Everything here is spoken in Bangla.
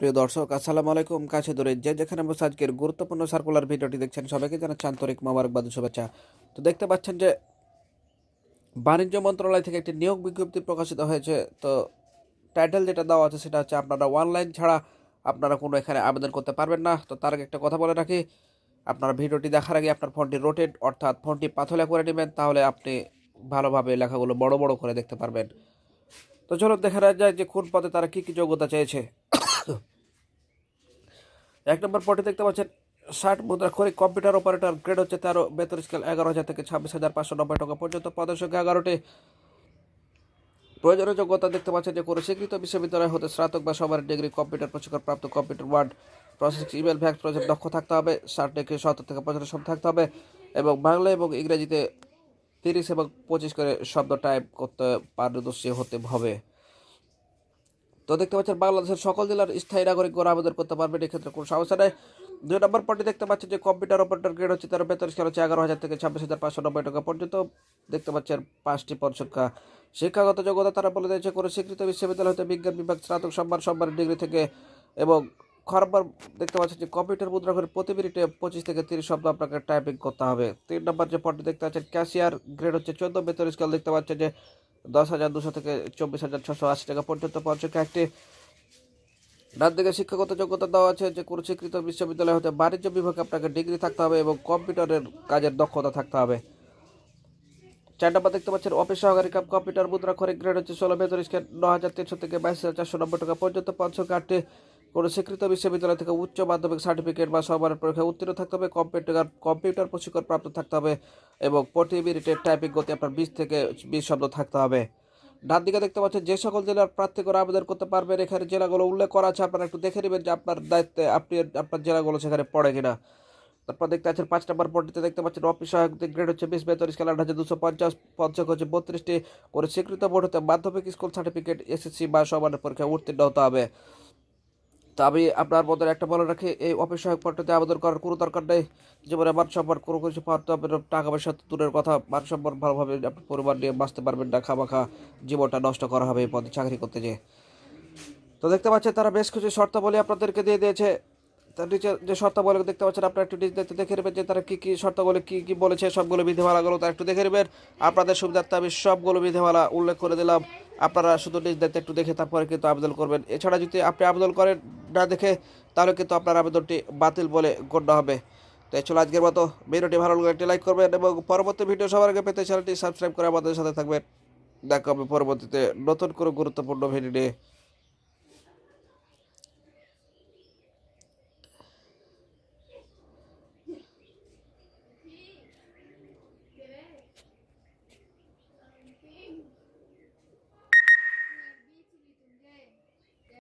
প্রিয় দর্শক, আসসালামু আলাইকুম। কাছে দূরে যে যেখানে বসে আজকের গুরুত্বপূর্ণ সার্কুলার ভিডিওটি দেখছেন সবাইকে জানাচ্ছি আন্তরিক মোবারকবাদ শুভেচ্ছা। তো দেখতে পাচ্ছেন যে বাণিজ্য মন্ত্রণালয় থেকে একটি নিয়োগ বিজ্ঞপ্তি প্রকাশিত হয়েছে। তো টাইটেল যেটা দেওয়া আছে সেটা হচ্ছে, আপনারা অনলাইন ছাড়া আপনারা কোনো এখানে আবেদন করতে পারবেন না। তো তার আগে একটা কথা বলে রাখি, আপনারা ভিডিওটি দেখার আগে আপনার ফোনটি রোটেট অর্থাৎ ফোনটি পাথলে করে নেবেন, তাহলে আপনি ভালোভাবে লেখাগুলো বড় বড় করে দেখতে পারবেন। তো চলো দেখা যায় যে কোন পদে তারা কী কী যোগ্যতা চেয়েছে। এক নম্বর পটে দেখতে পাচ্ছেন, ষাট মুদ্রা করে কম্পিউটার অপারেটর গ্রেড হচ্ছে তেরো, বেতন স্কেল এগারো হাজার থেকে ছাব্বিশ হাজার পাঁচশো নব্বই টাকা পর্যন্ত, পদের সংখ্যা এগারোটি। প্রয়োজনীয় যোগ্যতা দেখতে পাচ্ছেন যে, কোনো স্বীকৃত বিশ্ববিদ্যালয় হতে স্নাতক বা সবার ডিগ্রি কম্পিউটার প্রশিক্ষণ প্রাপ্ত computer word processing email fax project দক্ষ থাকতে হবে, ষাট থেকে সত্তর থেকে পঁচাত্তর শব্দ থাকতে হবে এবং বাংলা এবং ইংরেজিতে তিরিশ এবং পঁচিশ করে শব্দ টাইপ করতে পারদর্শী হতে হবে। তো দেখতে পাচ্ছেন বাংলাদেশের সকল জেলার স্থায়ী নাগরিকগণ আবেদন করতে পারবেন, এক্ষেত্রে কোনো সমস্যা নেই। দুই নম্বর পয়েন্টে দেখতে পাচ্ছেন যে কম্পিউটার অপারেটর গ্রেড হচ্ছে তার বেতন স্কেল হচ্ছে এগারো হাজার থেকে ছাব্বিশ হাজার পাঁচশো নব্বই টাকা পর্যন্ত। দেখতে পাচ্ছেন পাঁচটি পদ সংখ্যা। শিক্ষাগত যোগ্যতা তারা বলে দিয়েছে, কোনো স্বীকৃত বিশ্ববিদ্যালয় হতে বিজ্ঞান বিভাগ, স্নাতক, সম্মান সম্মান ডিগ্রি থেকে এবং খরবার দেখতে পাচ্ছেন যে কম্পিউটার মুদ্রা করে প্রতি মিনিটে পঁচিশ থেকে তিরিশ শব্দ আপনাকে টাইপিং করতে হবে। তিন নম্বর যে পদটি দেখতে পাচ্ছেন ক্যাশিয়ার গ্রেড হচ্ছে চোদ্দ বেতন স্কেল দেখতে পাচ্ছেন যে দশ হাজার, দুশো থেকে চব্বিশ হাজার, ছশো আশি টাকা পর্যন্ত সংখ্যা একটি রাজ্যকে শিক্ষাগত যোগ্যতা দেওয়া আছে যে কোনো বিশ্ববিদ্যালয় হতে বাণিজ্য বিভাগে আপনাকে ডিগ্রি থাকতে হবে এবং কম্পিউটারের কাজের দক্ষতা থাকতে হবে। চার নম্বর দেখতে পাচ্ছেন, অফিস সহকারী কাম কম্পিউটার মুদ্রা করে গ্রেড হচ্ছে ষোলো, বেতন স্কেল ন হাজার তিনশো থেকে বাইশ হাজার চারশো নব্বই টাকা পর্যন্ত পাঁচশো কার্ডটি কোনো স্বীকৃত বিশ্ববিদ্যালয় থেকে উচ্চ মাধ্যমিক সার্টিফিকেট বা সমানের পরীক্ষায় উত্তীর্ণ থাকতে হবে, কম্পিউটার কম্পিউটার প্রশিক্ষণ প্রাপ্ত থাকতে হবে এবং প্রতি মিনিটে টাইপিং গতি আপনার বিশ থেকে বিশ শব্দ থাকতে হবে। ডান দিকে দেখতে পাচ্ছেন, যে সকল জেলার প্রার্থীগণ আবেদন করতে পারবেন, এখানে জেলাগুলো উল্লেখ করা আছে, আপনারা একটু দেখে নেবেন যে আপনার দায়িত্বে আপনি, আপনার জেলাগুলো সেখানে পড়ে কিনা। তারপর দেখতে পাচ্ছেন, পাঁচ নম্বর পট্টিতে দেখতে পাচ্ছেন, অফিস সহায়ক গ্রেড হচ্ছে বিশ স্কেল আট হাজার দুশো পঞ্চাশ, পঞ্চক হচ্ছে বত্রিশটি। করে স্বীকৃত বোর্ড হতে মাধ্যমিক স্কুল সার্টিফিকেট, এসএসসি বা সমানের পরীক্ষায় উত্তীর্ণ হতে হবে। তো আমি আপনার মধ্যে একটা বলে রাখি এই অফিস সহায়ক পট্টিতে আবেদন করার কোনো দরকার নেই। জীবনে মান সম্মান কোনো কিছু পারতে হবে না, টাকা পয়সা তো দূরের কথা। মান সম্মান ভালোভাবে আপনি পরিবার নিয়ে বাঁচতে পারবেন না খামাখা জীবনটা নষ্ট করা হবে এই পদে চাকরি করতে যেয়ে তো দেখতে পাচ্ছেন তারা বেশ কিছু শর্তাবলী আপনাদেরকে দিয়ে দিয়েছে। তার নিচে যে শর্তাবলী দেখতে পাচ্ছেন আপনারা একটু দায়িত্বে দেখে নেবেন যে তারা কী কী শর্তাবলী কী কী বলেছে সবগুলো বিধিমালাগুলো তারা একটু দেখে নেবেন। আপনাদের সুবিধার্থে আমি সবগুলো বিধিমালা উল্লেখ করে দিলাম। আপনারা শুধু নিজ একটু দেখে তারপরে কিন্তু আবেদন করবেন। এছাড়া যদি আপনি আবেদন করেন না দেখে তাহলে কিন্তু আপনার আবেদনটি বাতিল বলে গণ্য হবে। তো চলো আজকের মতো ভিডিওটি ভালো লাগলে একটি লাইক করবেন এবং পরবর্তী ভিডিও সবার আগে পেতে চ্যানেলটি সাবস্ক্রাইব করে আমাদের সাথে থাকবেন। দেখা হবে পরবর্তীতে নতুন কোনো গুরুত্বপূর্ণ ভিডিও নিয়ে।